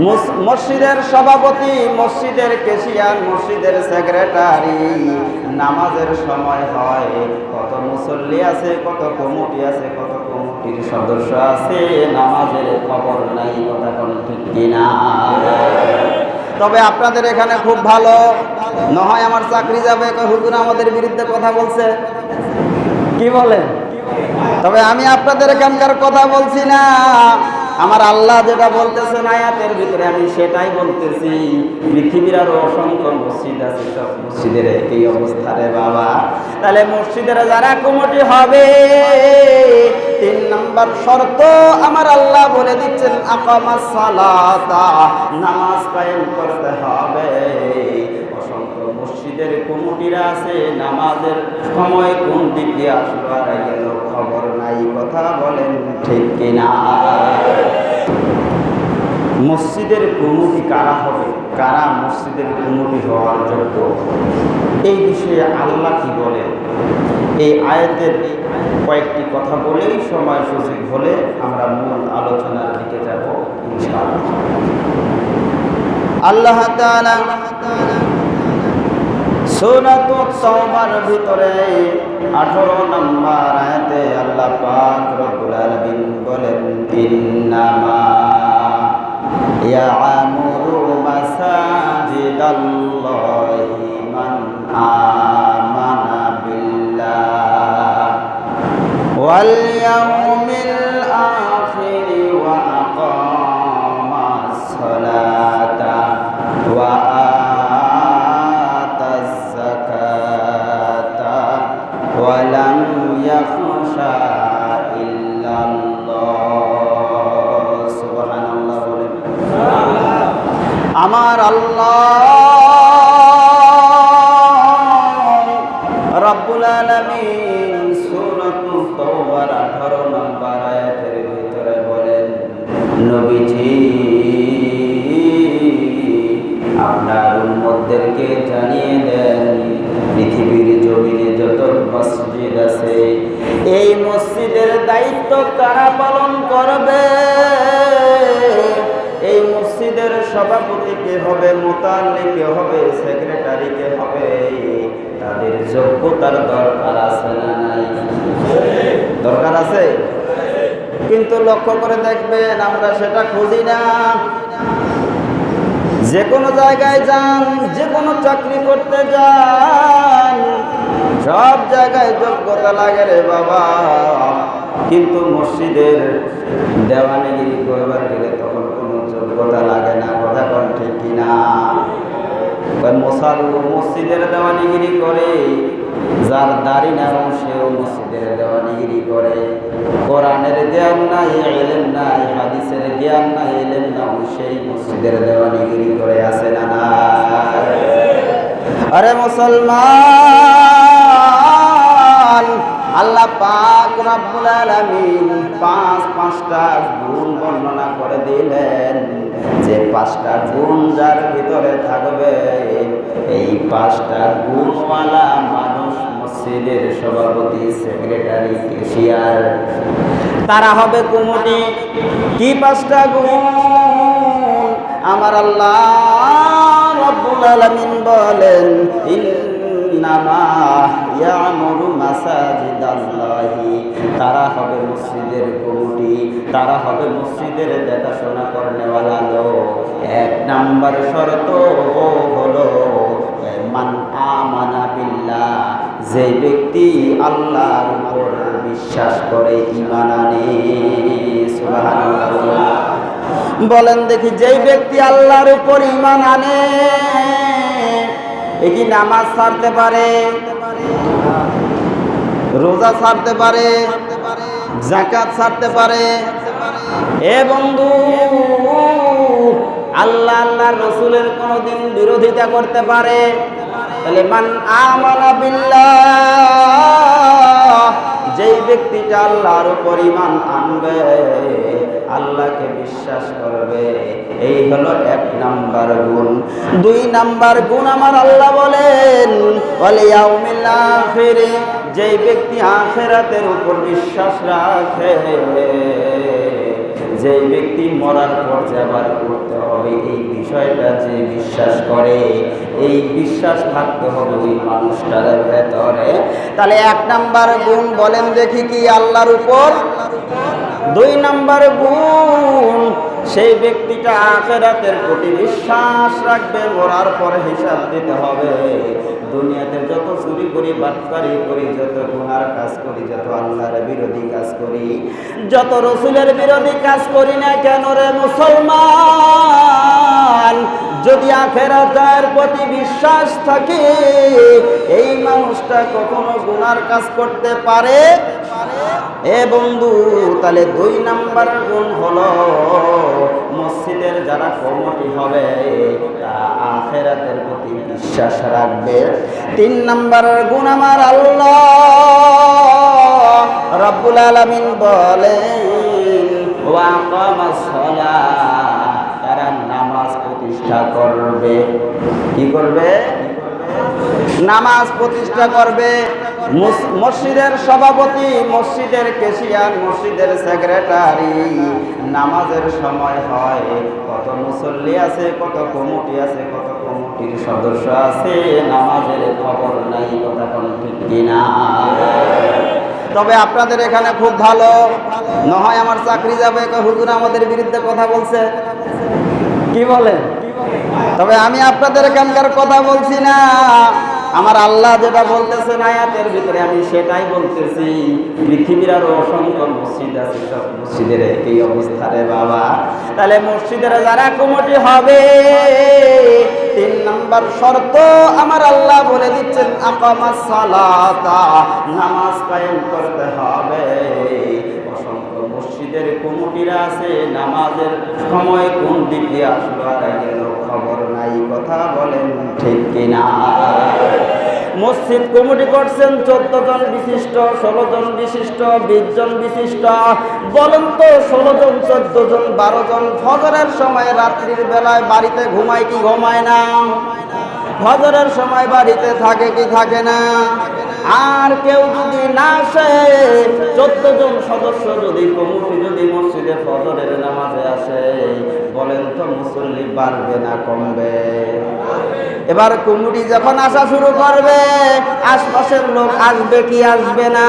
মুস- মসজিদের সভাপতি, মসজিদের কেশিয়ার মসজিদের সেক্রেটারি। নামাজের সময় হয়, কত মুসল্লি আছে, কত কমিটি আছে, কত কমিটির সদস্য আছে, নামাজের খবর নাই, কথা কোনো ঠিক কিনা? তবে আপনাদের এখানে খুব ভালো। নয় আমার চাকরি যাবে হুজুর আমাদের বিরুদ্ধে কথা বলছে। কি বলেন? তবে আমি আপনাদের এখানকার কথা বলছি না। আমার আল্লাহ যেটা বলতেছেন আয়াতের ভিতরে আমি সেটাই বলতেছি। পৃথিবীর আরও অসংখ্য মসজিদ আছে, সব মসজিদের একই অবস্থা রে বাবা। তাহলে মসজিদের যারা কমিটি হবে, তিন নাম্বার শর্ত, আমার আল্লাহ বলে দিচ্ছেন, আকামাস সালাতা, নামাজ কায়েম করতে হবে। মসজিদের কমিটিরা আছে, নামাজের সময় কোন দিক দিয়ে আসলো আর গেল খবর নাই, কথা বলেন ঠিক কিনা? মসজিদের কমিটি কারা হবে? কারা মসজিদের কমিটি হওয়ার যোগ্য? এই বিষয়ে আল্লাহ কি বলেন? এই আয়াতের কয়েকটি কথা বলেই সময় সুযোগ হলে আমরা মূল আলোচনার দিকে যাব, ইনশাআল্লাহ। আল্লাহ তাআলা সূরাত তাওবার ভিতরে। 18 নম্বর আয়াতে আল্লাহ পাক রব্বুল আলামিন বলেন, ইন্নামা ইয়ামুরু মাসাজিদাল্লাহি মান আমানা বিল্লাহ। ওয়াল ইয়াউমিল রব্বুল আলামিন সূরাতুত তাওবার 18 নম্বর আয়াতের ভিতরে বলেন, নবীজি, আপনার উম্মতদেরকে জানিয়ে দেন, পৃথিবীর জমিনে যত মসজিদ আছে, এই মসজিদের দায়িত্ব কারা পালন করবে? মসজিদের সভাপতিকে হবে, মোতাল্লিকে হবে সেক্রেটারিকে হবে, তাদের যোগ্যতার দরকার আছে না নাই? দরকার আছে? কিন্তু লক্ষ্য করে দেখবেন, আমরা সেটা খুঁজি না। যে কোনো জায়গায় যান, যে কোনো চাকরি করতে যান, সব জায়গায় যোগ্যতা লাগে রে বাবা। কিন্তু মসজিদের দেওয়ানিগিরি করবার গেলে তখন কোনো যোগ্যতা লাগে না। ঠিক কিনা? মসজিদের দেওয়ানিগিরি করে, যার দাড়ি নাম সেও মসজিদের দেওয়ানিগিরি করে। কোরআনের জ্ঞান নাই এলেন নাই, হাদিসের জ্ঞান নাই এলেন না সেই মসজিদের দেওয়ানিগিরি করে আসে না না আরে মুসলমান, আল্লাহ পাক রব্বুল আলামিন পাঁচ পাঁচটা গুণ বর্ণনা করে দিলেন। যে পাঁচটা গুণ যার ভিতরে থাকবে, এই পাঁচটা গুণওয়ালা মানুষ মসজিদের সভাপতি, সেক্রেটারি, কেশিয়ার। তারা হবে কুমুটি কি পাঁচটা গুণ? আমার আল্লাহ রব্বুল আলামিন বলেন তারা হবে মসজিদের তারা হবে মসজিদের দেখাশোনা এক নাম্বার হলো যে ব্যক্তি আল্লাহর উপর বিশ্বাস করে ঈমান আনে। বলেন দেখি, যেই ব্যক্তি আল্লাহর উপর ইমান আনে এ কি নামাজ ছাড়তে পারে? রোজা সারতে পারে? জাকাত সারতে পারে? এ বন্ধু, আল্লাহ আল্লাহ রসুলের কোনোদিন বিরোধিতা করতে পারে? তাহলে মান আমানা বিল্লাহ। যেই ব্যক্তিটা আল্লাহর পরিমাণ আনবে, আল্লাহকে বিশ্বাস করবে, এই হলো এক নাম্বার গুণ। দুই নাম্বার গুণ আমার আল্লাহ বলেন যেই ব্যক্তি আখেরাতের উপর বিশ্বাস রাখে। যেই ব্যক্তি মরার পর যে আবার করতে হবে, এই বিষয়টা যে বিশ্বাস করে, এই বিশ্বাস থাকতে হবে ওই মানুষটার ভেতরে। তাহলে এক নাম্বার গুণ বলেন দেখি কি আল্লাহর উপর? দুই নাম্বার গুণ সেই ব্যক্তিটা আখেরাতের প্রতি বিশ্বাস রাখবে, মরার পরে হিসাব দিতে হবে। দুনিয়াতে যত চুরি করি, বাটপারি করি, যত গুনার কাজ করি, যত আল্লাহর বিরোধী কাজ করি, যত রসুলের বিরোধী কাজ করি না কেন রে মুসলমান? যদি আখেরাতের প্রতি বিশ্বাস থাকে, এই মানুষটা কখনো গুনার কাজ করতে পারে? এ বন্ধু, তাহলে দুই নাম্বার গুণ হলো যারা কমিটি হবে তারা আখেরাতের প্রতি বিশ্বাস রাখবে। তিন নাম্বার গুণ আমার আল্লাহ। রব্বুল আলামিন ওয়াকামাস তারা নামাজ প্রতিষ্ঠা করবে। কি করবে? নামাজ প্রতিষ্ঠা করবে। মসজিদের সভাপতি, মসজিদের কেশিয়ান, মসজিদের সেক্রেটারি। নামাজের সময় হয়, কত মুসল্লি আছে, কত কমিটি আছে, কত কমিটির সদস্য আছে। নামাজের খবর নাই, কথা কোন ঠিক কিনা? তবে আপনাদের এখানে খুব ভালো। নয় আমার চাকরি যাবে হুজুর আমাদের বিরুদ্ধে কথা বলছে। কি বলেন? তবে আমি আপনাদের এখানকার কথা বলছি না। আমার আল্লাহ যেটা বলতেছেন আয়াতের ভিতরে, আমি সেটাই বলতেছি। পৃথিবীর আরও অসংখ্য মসজিদ আছে, সব মসজিদের এই অবস্থা রে বাবা। তাহলে মসজিদের যারা কমিটি হবে, তিন নম্বর শর্ত, আমার আল্লাহ বলে দিচ্ছেন, আকামাস সালাতা, নামাজ কায়েম করতে হবে। মসজিদের কমিটিরা আছে, নামাজের সময় কোন দিক দিয়ে আসলো, আর গেল খবর নাই, কথা বলেন ঠিক কিনা? মসজিদ কমিটি করছেন, চোদ্দ জন বিশিষ্ট, ষোলো জন বিশিষ্ট, বিশ জন বিশিষ্ট। বলেন তো, ষোলো জন, চোদ্দ জন, বারো জন, ফজরের সময় রাত্রির বেলায় বাড়িতে ঘুমায় কি ঘুমায় না? ফজরের সময় বাড়িতে থাকে কি থাকে না? আর কেউ যদি না আসে, চোদ্দ জন সদস্য যদি কমিটি যদি মসজিদে ফজরের নামাজে আসে, বলেন তো মুসল্লি বাড়বে না কমবে? এবার কুমুটি যখন আসা শুরু করবে, আশপাশের লোক আসবে কি আসবে না?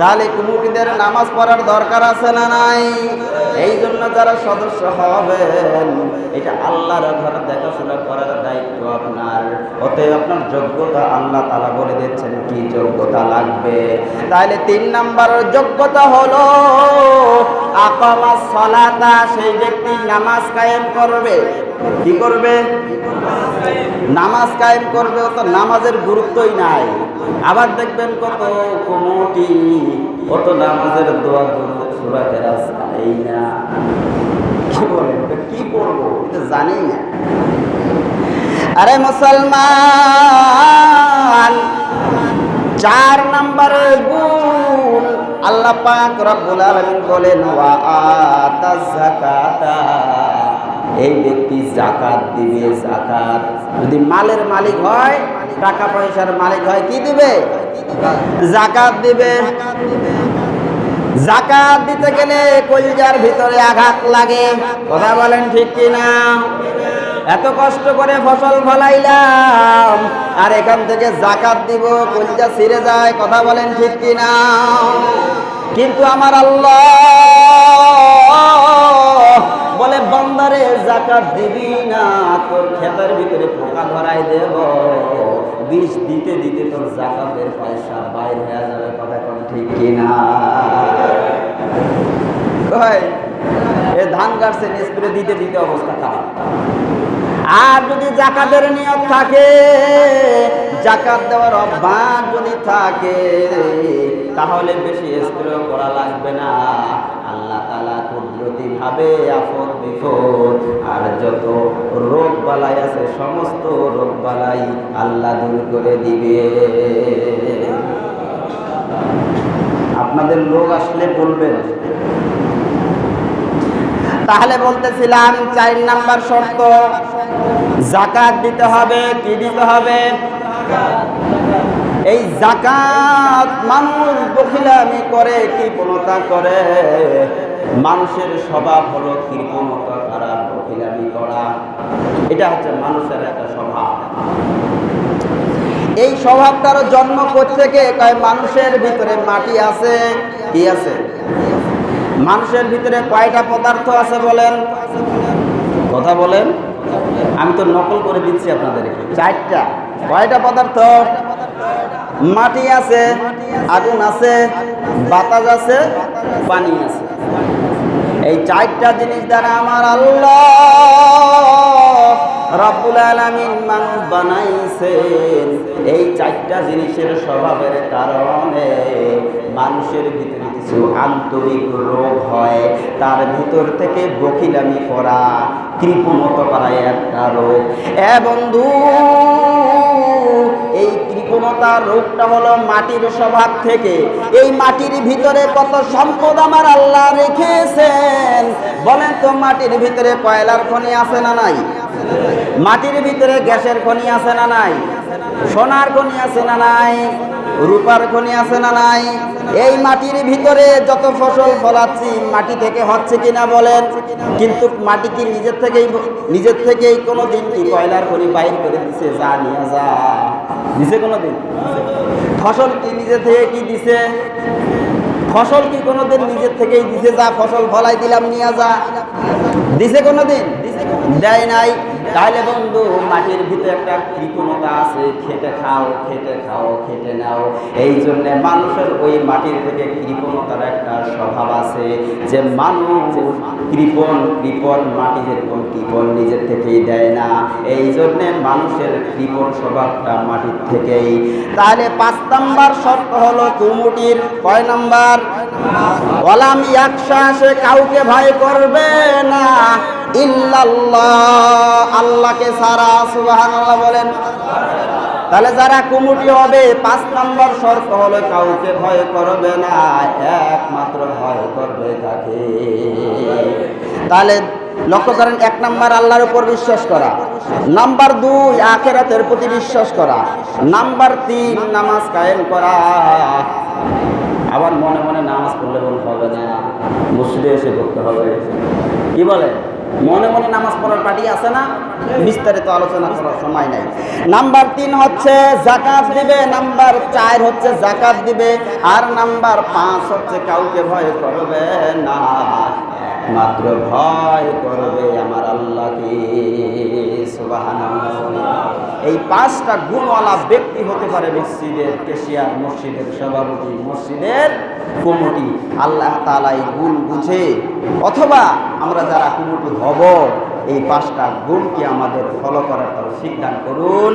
তাহলে কমিটিদের নামাজ পড়ার দরকার আছে না নাই? এই জন্য যারা সদস্য হবেন, এটা আল্লাহর ঘর দেখাশোনা করার দায়িত্ব আপনার। অতএব আপনার যোগ্যতা আল্লাহ তালা বলে দিচ্ছেন, কি যোগ্যতা লাগবে? তাহলে তিন নাম্বার যোগ্যতা হলো, আকামা সলাতা, সেই ব্যক্তি নামাজ কায়েম করবে। কি করবে? নামাজ কায়েম করবে ও তো নামাজের গুরুত্বই নাই। আবার দেখবেন কত কমিটি কত নামাজের দোয়া করবে সুরাতের এই না। কি বলেন? কি করব এটা জানি না। আরে মুসলমান, চার নম্বরের গুণ আল্লাহ পাক রব্বুল আলামিন বলেন, ওয়া আতাজ যাকাতা। এই ব্যক্তি জাকাত দিবে, জাকাত। যদি মালের মালিক হয়, টাকা পয়সার মালিক হয়, কি দিবে? জাকাত দিবে। জাকাত দিতে গেলে কলজার ভিতরে আঘাত লাগে। কথা বলেন ঠিক কিনা? এত কষ্ট করে ফসল ফলাইলাম, আর এখান থেকে জাকাত দিব, কলজা ছিঁড়ে যায়, কথা বলেন ঠিক কিনা? কিন্তু আমার আল্লাহ জাকাত দিবি না, তোর খেতার ভিতরে পোকা ধরাই দেব। বিষ দিতে দিতে তোর জাকাতের পয়সা বাইর হয়ে যাবে, কথা কোন ঠিক কিনা? এ ধান কাটছে স্প্রে দিতে দিতে অবস্থা খারাপ। আর যদি জাকাতের নিয়ম থাকে জাকাত দেওয়ার অভ্যাস যদি থাকে, তাহলে বেশি স্প্রে করা লাগবে না। আল্লাহ তালা কুদরতি ভাবে আপদ বিপদ আর যত রোগ বালাই আছে, সমস্ত রোগ বালাই আল্লাহ দূর করে দিবে। আপনাদের লোক আসলে বলবেন। তাহলে বলতেছিলাম, চার নাম্বার শর্ত, জাকাত দিতে হবে, কি দিতে হবে? এই জাকাত মানুষ বখিলামি করে কৃপণতা করে? মানুষের স্বভাব হলো কৃপণতা করা বখিলামি করা। এটা হচ্ছে মানুষের একটা স্বভাব। এই স্বভাবটার জন্ম থেকে কয় মানুষের ভিতরে মাটি আছে। কি আছে? মানুষের ভিতরে কয়টা পদার্থ আছে বলেন? কথা বলেন। আমি তো নকল করে দিচ্ছি আপনাদেরকে। চারটা। কয়টা পদার্থ? মাটি আছে, আগুন আছে, বাতাস আছে, পানি আছে। এই চারটা জিনিস দ্বারা আমার আল্লাহ এই চারটা জিনিসের স্বভাবের কারণে মানুষের ভিতরে কিছু আন্তরিক রোগ হয়, তার ভিতর থেকে বকিলামি করা, কৃপণত করা একটা রোগ। এ বন্ধু এই কৃপণতা রোগটা হলো মাটির স্বভাব থেকে। এই মাটির ভিতরে কত সম্পদ আমার আল্লাহ রেখেছেন? বলেন তো মাটির ভিতরে কয়লার খনি আছে না নাই? মাটির ভিতরে গ্যাসের খনি আছে না নাই? সোনার খনি আছে না নাই? রূপার খনি আছে না নাই? এই মাটির ভিতরে যত ফসল ফলাচ্ছি, মাটি থেকে হচ্ছে কিনা বলেন? কিন্তু মাটি কি নিজের থেকেই নিজের থেকেই কোনো দিন কি কয়লার খনি বাইর করে দিছে? যা নিয়ে যা। দিছে কোনো দিন ফসল কি নিজে থেকে কি দিছে? ফসল কি কোনোদিন নিজের থেকেই দিছে? যা ফসল ফলাই দিলাম, নিয়ে যা। দিছে কোনোদিন? দেয় নাই। তাহলে বন্ধু, মাটির ভিতরে একটা কৃপণতা আছে। খেতে খাও খেতে খাও খেতে নাও। এই জন্যে মানুষের ওই মাটির থেকে কৃপণতার একটা স্বভাব আছে যে মানুষ কৃপণ কৃপণ মাটি যেরকম কৃপণ নিজের থেকেই দেয় না। এই জন্যে মানুষের কৃপণ স্বভাবটা মাটির থেকেই। তাহলে পাঁচ নাম্বার শর্ত হলো কুমুটির, কয় নাম্বার? ওলাম একশা সে কাউকে ভয় করবে না। ইল্লাল্লাহ, আল্লাহকে সারা সুবহানাল্লাহ বলেন। তাহলে যারা কুমুটি হবে, পাঁচ নম্বর শর্ত হলো কাউকে ভয় করবে না, একমাত্র ভয় করবে তাকে। তাহলে লক্ষ্য করেন, এক নাম্বার আল্লাহর উপর বিশ্বাস করা। নাম্বার দুই, আখেরাতের প্রতি বিশ্বাস করা। নাম্বার তিন, নামাজ কায়েম করা। আবার মনে মনে নামাজ পড়লে হবে না, মসজিদে এসে করতে হবে। কি বলে মনে মনে নামাজ পড়ার পার্টি আছে না? বিস্তারিত আলোচনা করার সময় নাই। নাম্বার তিন হচ্ছে জাকাত দিবে, নাম্বার চার হচ্ছে জাকাত দিবে, আর নাম্বার পাঁচ হচ্ছে কাউকে ভয় করবে না। মাত্র ভয় করবে আমার আল্লাহকে এই পাঁচটা গুণওয়ালা ব্যক্তি হতে পারে মসজিদের কেশিয়ার, মসজিদের সভাপতি, মসজিদের কমিটি। আল্লাহ তালা এই গুণ বুঝে, অথবা আমরা যারা কমিটি হব এই পাঁচটা গুণকে আমাদের ফলো করার তৌফিক দান করুন।